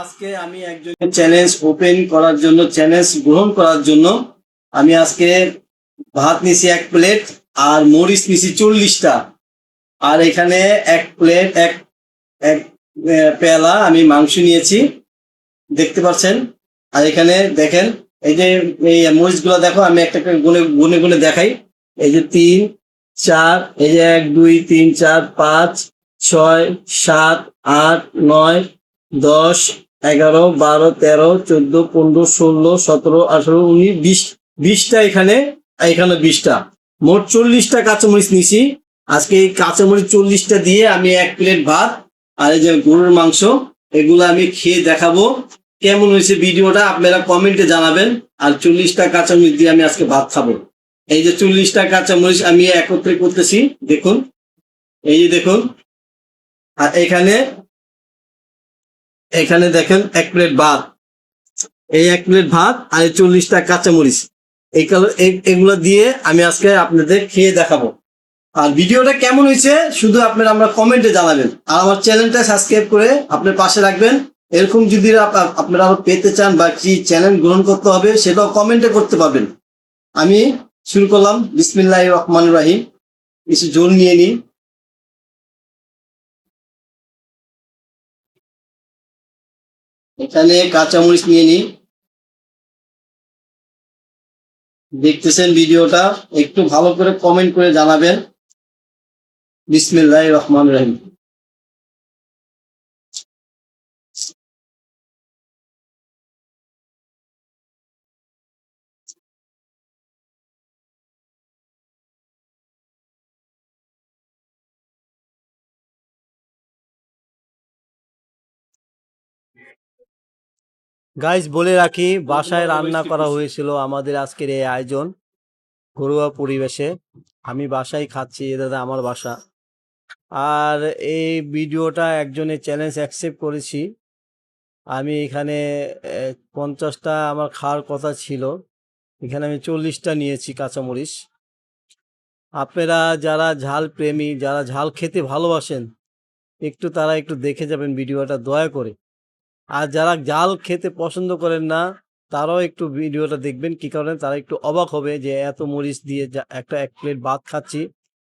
আজকে আমি একজন চ্যালেঞ্জ ওপেন করার জন্য চ্যালেঞ্জ গ্রহণ করার জন্য আমি আজকে ভাত নিছি এক প্লেট আর মরিচ নিছি চল্লিশটা। আর এখানে এক প্লেট এক এক পেয়ালা আমি মাংস নিয়েছি। দেখতে পাচ্ছেন? আর এখানে দেখেন, এই যে এই মরিচগুলো দেখো, আমি একটা গুনে গুনে গুনে দেখাই। এই যে তিন, চার, এই যে এক, দুই, তিন, চার, পাঁচ, ছয়, সাত, আট, নয় দশ, এগারো, বারো, তেরো, চোদ্দ, পনেরো, ষোলো, সতেরো, আঠারো, উনিশ, বিশ, বিশটা এখানে এখানে বিশটা। মোট চল্লিশটা কাঁচামরিচ নিছি। আজকে এই কাঁচামরিচ চল্লিশটা দিয়ে আমি এক প্লেট ভাত আর এই যে গরুর মাংস, এগুলো আমি খেয়ে দেখাবো। কেমন হয়েছে ভিডিওটা আপনারা কমেন্টে জানাবেন। আর চল্লিশটা কাঁচামরিচ দিয়ে আমি আজকে ভাত খাব। এই যে চল্লিশটা কাঁচামরিচ আমি একত্রে করতেছি, দেখুন। এই যে দেখুন। আর এখানে এখানে দেখেন এক প্লেট ভাত। এই এক প্লেট ভাত আর এই চল্লিশটা কাঁচামরিচ। এই কালো- এগুলো দিয়ে আমি আজকে আপনাদের খেয়ে দেখাবো। আর ভিডিওটা কেমন হয়েছে শুধু আপনারা আমরা কমেন্টে জানাবেন। আর আমার চ্যানেলটা সাবস্ক্রাইব করে আপনার পাশে রাখবেন। এরকম যদি আপনারা আরও পেতে চান বা কি চ্যানেল গ্রহণ করতে হবে সেটাও কমেন্টে করতে পারবেন। আমি শুরু করলাম। বিসমিল্লাহ রহমান রাহিম। কিছু জোর নিয়ে নিই এখানে কাঁচামরিচ নিয়ে নিই দেখতেছেন ভিডিওটা, একটু ভালো করে কমেন্ট করে জানাবেন। বিসমিল্লাহ রহমান রহিম। গাইজ বলে রাখি বাসায় রান্না করা হয়েছিল আমাদের আজকের এই আয়োজন ঘরোয়া পরিবেশে। আমি বাসায় খাচ্ছি এটা আমার বাসা। আর এই ভিডিওটা একজনের চ্যালেঞ্জ অ্যাকসেপ্ট করেছি। আমি এখানে পঞ্চাশটা আমার খাওয়ার কথা ছিল। এখানে আমি চল্লিশটা নিয়েছি কাঁচামরিচ। আপনারা যারা ঝাল প্রেমী যারা ঝাল খেতে ভালোবাসেন একটু তারা একটু দেখে যাবেন ভিডিওটা দয়া করে। আর যারা জাল খেতে পছন্দ করেন না, তারাও একটু ভিডিওটা দেখবেন। কি কারণে? তারা একটু অবাক হবে যে এত মরিচ দিয়ে একটা এক প্লেট ভাত খাচ্ছি।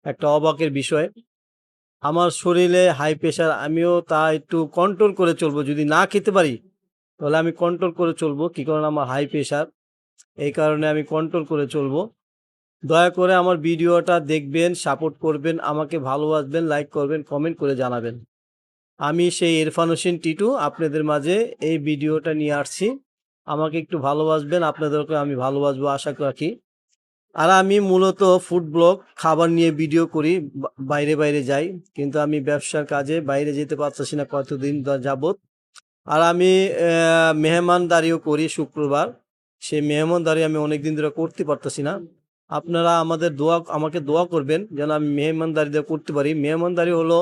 একটা অবাকের বিষয়। আমার শরীরে হাই প্রেশার, আমিও তা একটু কন্ট্রোল করে চলবো। যদি না খেতে পারি, তাহলে আমি কন্ট্রোল করে চলবো। কি কারণে? আমার হাই প্রেশার, এই কারণে আমি কন্ট্রোল করে চলবো। দয়া করে আমার ভিডিওটা দেখবেন, সাপোর্ট করবেন, আমাকে ভালোবাসবেন, লাইক করবেন, কমেন্ট করে জানাবেন। আমি সেই ইরফান হোসেন টিটু আপনাদের মাঝে এই ভিডিওটা নিয়ে আসছি। আমাকে একটু ভালোবাসবেন আপনাদেরকে আমি ভালোবাসবো, আশা রাখি। আর আমি মূলত ফুড ব্লগ, খাবার নিয়ে ভিডিও করি বাইরে বাইরে যাই। কিন্তু আমি ব্যবসার কাজে বাইরে যেতে পারতেছি না কতদিন যাবত আর আমি মেহমানদারিও করি শুক্রবার। সেই মেহমানদারি আমি অনেক দিন ধরে করতে পারতেছি না। আপনারা আমাদের দোয়া, আমাকে দোয়া করবেন যেন আমি মেহমানদারিটা করতে পারি। মেহমানদারি হলো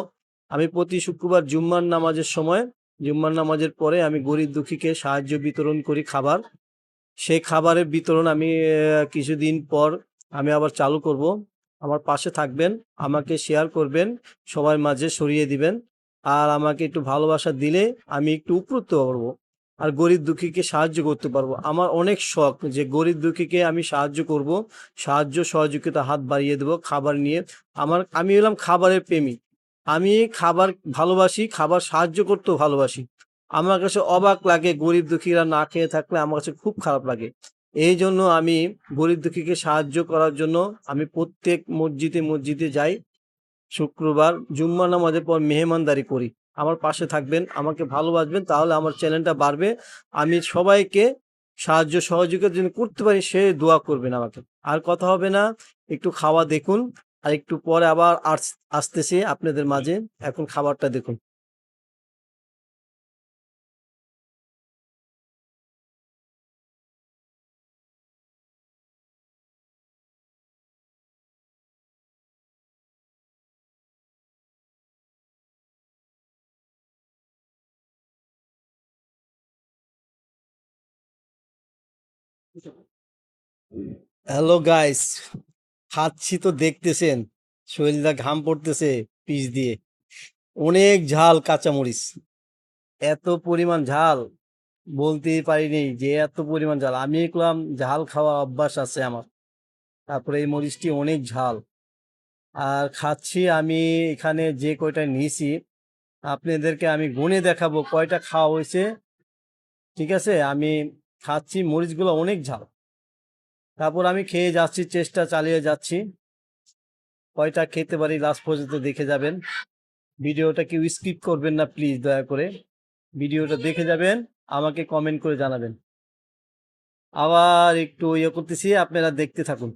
আমি প্রতি শুক্রবার জুম্মার নামাজের সময়, জুম্মার নামাজের পরে আমি গরিব দুঃখীকে সাহায্য বিতরণ করি খাবার। সেই খাবারের বিতরণ আমি কিছুদিন পর আমি আবার চালু করব। আমার পাশে থাকবেন, আমাকে শেয়ার করবেন, সবার মাঝে সরিয়ে দিবেন। আর আমাকে একটু ভালোবাসা দিলে আমি একটু উপকৃত পারব আর গরিব দুঃখীকে সাহায্য করতে পারব। আমার অনেক শখ যে গরিব দুঃখীকে আমি সাহায্য করব, সাহায্য সহযোগিতা হাত বাড়িয়ে দেবো, খাবার নিয়ে। আমার, আমি হলাম খাবারের প্রেমী আমি খাবার ভালোবাসি, খাবার সাহায্য করতেও ভালোবাসি। আমার কাছে অবাক লাগে গরিব দুঃখীরা না খেয়ে থাকলে আমার কাছে খুব খারাপ লাগে। এই জন্য আমি গরিব দুঃখীকে সাহায্য করার জন্য আমি প্রত্যেক মসজিদে মসজিদে যাই। শুক্রবার জুম্মা নামাজের পর মেহমানদারি করি। আমার পাশে থাকবেন, আমাকে ভালোবাসবেন, তাহলে আমার চ্যানেলটা বাড়বে। আমি সবাইকে সাহায্য সহযোগিতার জন্য করতে পারি, সে দোয়া করবেন আমাকে। আর কথা হবে না, একটু খাওয়া দেখুন। আর একটু পরে আবার আস- আসতেছি আপনাদের মাঝে। এখন খাবারটা দেখুন। Hello guys. খাচ্ছি তো দেখতেছেন, শরীরটা ঘাম পড়তেছে পিস দিয়ে। অনেক ঝাল কাঁচামরিচ। এত পরিমাণ ঝাল, বলতেই পারিনি যে এত পরিমাণ ঝাল। আমি দেখলাম ঝাল খাওয়া অভ্যাস আছে আমার। তারপরে এই মরিচটি অনেক ঝাল। আর খাচ্ছি আমি এখানে যে কয়টা নিয়েছি, আপনাদেরকে আমি গুনে দেখাবো কয়টা খাওয়া হয়েছে। ঠিক আছে? আমি খাচ্ছি মরিচগুলো অনেক ঝাল। তারপর আমি খেয়ে যাচ্ছি, চেষ্টা চালিয়ে যাচ্ছি। কয়টা খেতে পারি লাস্ট পর্যন্ত দেখে যাবেন। ভিডিওটা কেউ স্কিপ করবেন না প্লিজ দয়া করে। ভিডিওটা দেখে যাবেন, আমাকে কমেন্ট করে জানাবেন। আবার একটু ইয়ে করতেছি, আপনারা দেখতে থাকুন।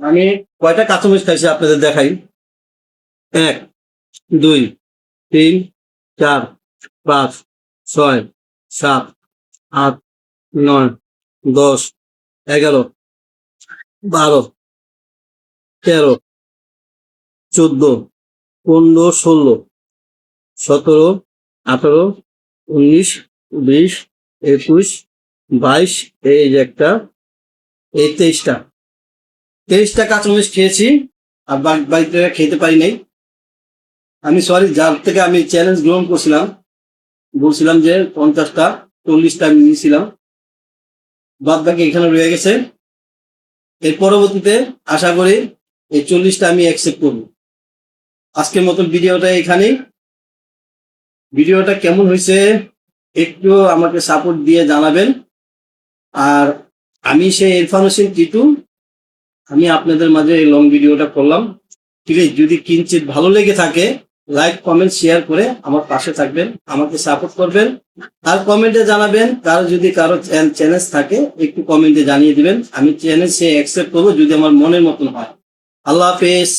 আমি কয়টা কাঁচামরিচ খাইছি আপনাদের দেখাই। এক, দুই, তিন, চার, পাঁচ, ছয়, সাত, আট, নয়, দশ, এগারো, বারো, তেরো, চোদ্দ, পনেরো, ষোলো, সতেরো, আঠারো, উনিশ, বিশ, একুশ, বাইশ, এই যে একটা এই তেইশটা। তেইশটা কাঁচামরিচ খেয়েছি, আর বাড়িতে খেতে পারি নাই। আমি সরি যার থেকে আমি চ্যালেঞ্জ গ্রহণ করছিলাম, বলছিলাম যে পঞ্চাশটা, চল্লিশটা আমি নিয়েছিলাম। বাদ বাকি এখানে রয়ে গেছে। এর পরবর্তীতে আশা করি এই চল্লিশটা আমি অ্যাকসেপ্ট করব। আজকের মতন ভিডিওটা এখানেই। ভিডিওটা কেমন হয়েছে একটু আমাকে সাপোর্ট দিয়ে জানাবেন। আর আমি সেই ইরফান হোসেন টিটু আমি আপনাদের মাঝে এই লং ভিডিওটা করলাম। ঠিক আছে, যদি কিঞ্চিত ভালো লেগে থাকে লাইক কমেন্ট শেয়ার করে আমার পাশে থাকবেন, আমাকে সাপোর্ট করবেন। আর কমেন্টে জানাবেন, কারও যদি কারও চ্যালেঞ্জ থাকে, একটু কমেন্টে জানিয়ে দিবেন। আমি চ্যালেঞ্জ সে অ্যাকসেপ্ট করব যদি আমার মনের মতন হয়। আল্লাহ হাফেজ।